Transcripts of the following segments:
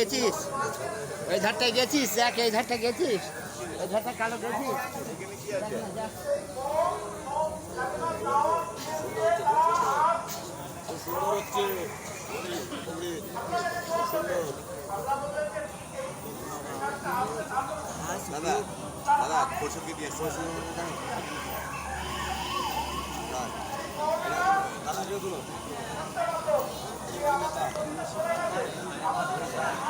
গেছিস ওই ধারটায় গেছিস দেখ এই ধারটা গেছিস ওই ধারটা কালো গেছিস। দাদা দাদা দাদা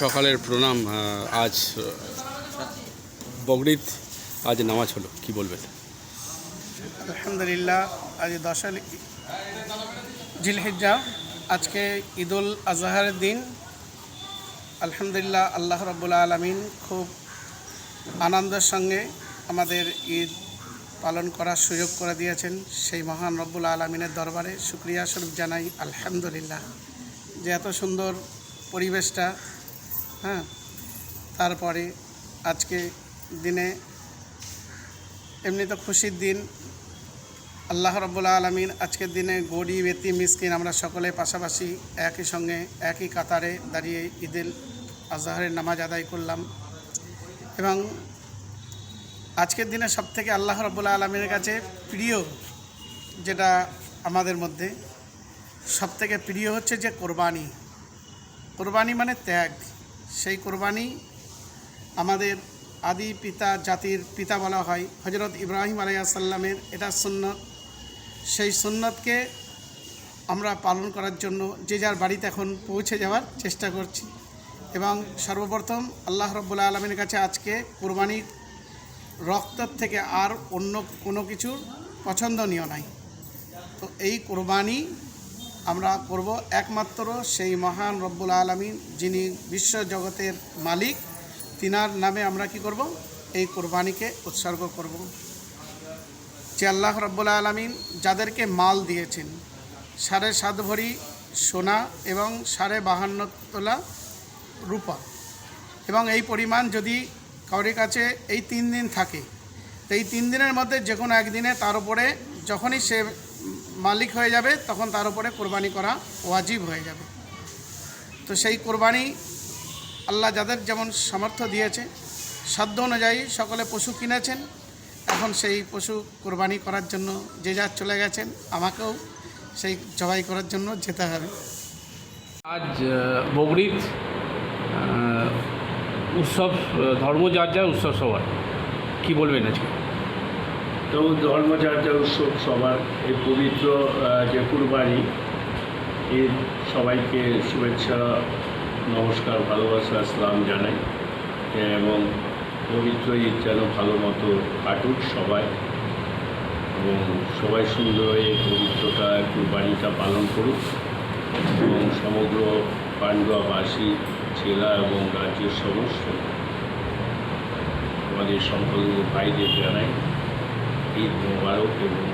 সকালের প্রণাম আজ বগরিত আজ নামাজ হলো কি বলবেন? আলহামদুলিল্লাহ আজ দশাল জিলহিজ্জা, আজকে ঈদুল আজহার দিন। আলহামদুলিল্লাহ, আল্লাহ রব্বুল আলমিন খুব আনন্দের সঙ্গে আমাদের ঈদ পালন করার সুযোগ করে দিয়েছেন। সেই মহান রব্বুল আলমিনের দরবারে শুক্রিয়া স্বরূপ জানাই, আলহামদুলিল্লাহ। যে এত সুন্দর পরিবেশটা হ্যাঁ তারপরে আজকে দিনে এমনি তো খুশির দিন আল্লাহ রব্বুল্লা আলমিন আজকের দিনে গরিব এতি মিসকিন আমরা সকলে পাশাপাশি একই সঙ্গে একই কাতারে দাঁড়িয়ে ঈদের আজহারের নামাজ আদায় করলাম। এবং আজকের দিনে সবথেকে আল্লাহ রব্বুল্লা আলমিনের কাছে প্রিয় যেটা আমাদের মধ্যে, সবথেকে প্রিয় হচ্ছে যে কোরবানি। কোরবানি মানে ত্যাগ। সেই কোরবানি আমাদের আদি পিতা জাতির পিতা বলা হয়। হজরত ইব্রাহিম আলাইসাল্লামের এটা সুন্নত। সেই সুন্নতকে আমরা পালন করার জন্য যে যার বাড়িতে এখন পৌঁছে যাওয়ার চেষ্টা করছি। এবং সর্বপ্রথম আল্লাহ রব্বুল্লা আলমীর কাছে আজকে কোরবানির রক্তর থেকে আর অন্য কোনো কিছুর পছন্দনীয় নাই। তো এই কোরবানি আমরা করব একমাত্র সেই মহান রব্বুল আলমিন যিনি বিশ্ব জগতের মালিক। তিনার নামে আমরা কি করব? এই কোরবানিকে উৎসর্গ করব। যে আল্লাহ রব্বুল আলমিন যাদেরকে মাল দিয়েছেন, সাড়ে সাত ভরি সোনা এবং সাড়ে বাহান্ন তোলা রূপা। এবং এই পরিমাণ যদি কাউরির কাছে এই তিন দিন থাকে এই তিন দিনের মধ্যে যে কোনো একদিনে তার উপরে যখনই সে মালিক হয়ে যাবে, তখন তার উপরে কোরবানি করা ওয়াজিব হয়ে যাবে। তো সেই কোরবানি আল্লাহ যাদের যেমন সামর্থ্য দিয়েছে সাধ্য অনুযায়ী সকলে পশু কিনেছেন। এখন সেই পশু কোরবানি করার জন্য যে যার চলে গেছেন আমাকেও সেই জবাই করার জন্য যেতে হবে। আজ বগরিত উৎসব আহ, ধর্ম যার যার উৎসব সবার। কি বলবেন আজকে? তো ধর্মচর্যা উৎসব সবার এই পবিত্র যে কুরবানি ঈদ সবাইকে শুভেচ্ছা নমস্কার, ভালোবাসা ইসলাম জানাই। এবং পবিত্র ঈদ যেন ভালো মতো কাটুক সবাই। এবং সবাই সুন্দর হয়ে পবিত্রতা কুরবানিটা পালন করুক। এবং সমগ্র পান্ডুয়াবাসী জেলা এবং রাজ্যের সমস্ত আমাদের সংখ্যালঘু ভাইদের জানাই ঈদ মোবারক এবং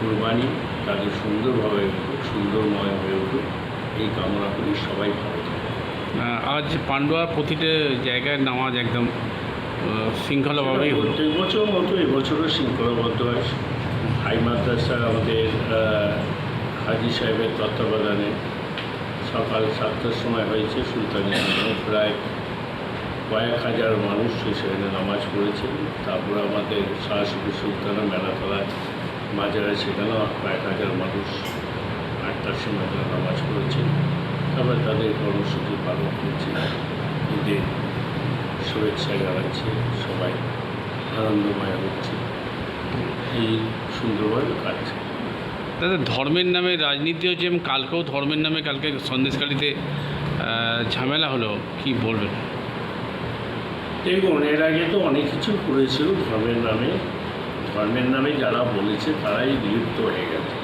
কুরবানি। তাদের সুন্দরভাবে, সুন্দরময় হয়ে উঠুক, এই কামনা করি সবাই ভালো আজ পান্ডুয়া প্রতিটা জায়গায় নামাজ একদম শৃঙ্খলাভাবেই হলো। প্রত্যেক বছর মতো এবছরও শৃঙ্খলাবদ্ধ আছে হাই মাদ্রাসা আমাদের হাজি সাহেবের তত্ত্বাবধানে সকাল সাতটার সময় হয়েছে, সুলতানি প্রায় কয়েক হাজার মানুষ সেখানে নামাজ পড়েছে। তারপরে আমাদের শাহসুফি সুলতানা মেলাতলায়, মাজারে সেখানেও কয়েক হাজার মানুষ আটটার সময় নামাজ পড়েছে। তারপরে তাদের কর্মসূচি পালন করছি। ঈদের শুভেচ্ছা জানাচ্ছে সবাই। আনন্দময় হচ্ছে। এই সুন্দরভাবে কাটছে দাদা ধর্মের নামে রাজনীতি হচ্ছে এবং কালকেও ধর্মের নামে কালকে সন্দেশকালীতে ঝামেলা হলো। কি বলবেন? দেখুন এর আগে তো অনেক কিছু করেছিল ধর্মের নামে। ধর্মের নামে যারা বলেছে তারাই বিলুপ্ত হয়ে গেছে।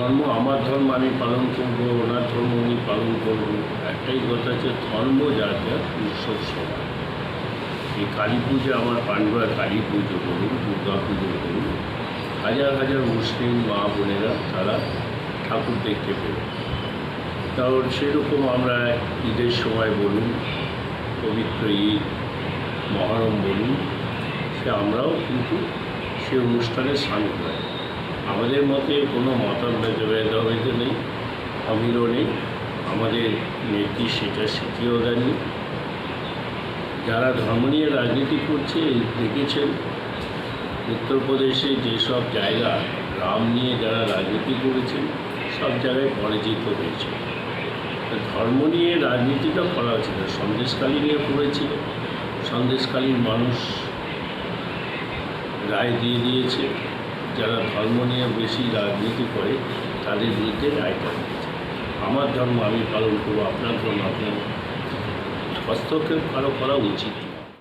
ধর্ম, আমার ধর্ম আমি পালন করব, ওনার ধর্ম উনি পালন করব একটাই কথা হচ্ছে, ধর্ম যার উৎসব সবার এই কালী পুজো, আমার পাণ্ডুয়া কালী পুজো বলুন দুর্গা পুজো বলুন হাজার হাজার মুসলিম মা বোনেরা তারা ঠাকুর দেখতে পেল। তাও সেরকম আমরা ঈদের সময় বলুন, পবিত্র ঈদ, মহরম বলুন, সে আমরাও কিন্তু সে অনুষ্ঠানে সামিল হয় আমাদের মতে কোনো মতানভেদ ভেদাভেদ নেই অমিলও নেই। আমাদের নেত্রী সেটা শিখিয়েও দেননি যারা ধর্ম নিয়ে রাজনীতি করছে দেখেছেন, উত্তরপ্রদেশে যেসব জায়গা রাম নিয়ে যারা রাজনীতি করেছেন, সব জায়গায় পরাজিত হয়েছে। ধর্ম নিয়ে রাজনীতিটা করা উচিত সন্দেশকালী নিয়ে করেছিল সন্দেশকালীন মানুষ রায় দিয়ে দিয়েছে। যারা ধর্ম নিয়ে বেশি রাজনীতি করে, তাদের বিরুদ্ধে রায়টা আমার ধর্ম, আমি পালন করব, আপনার ধর্ম, আপনার হস্তক্ষেপ কারও করা উচিত।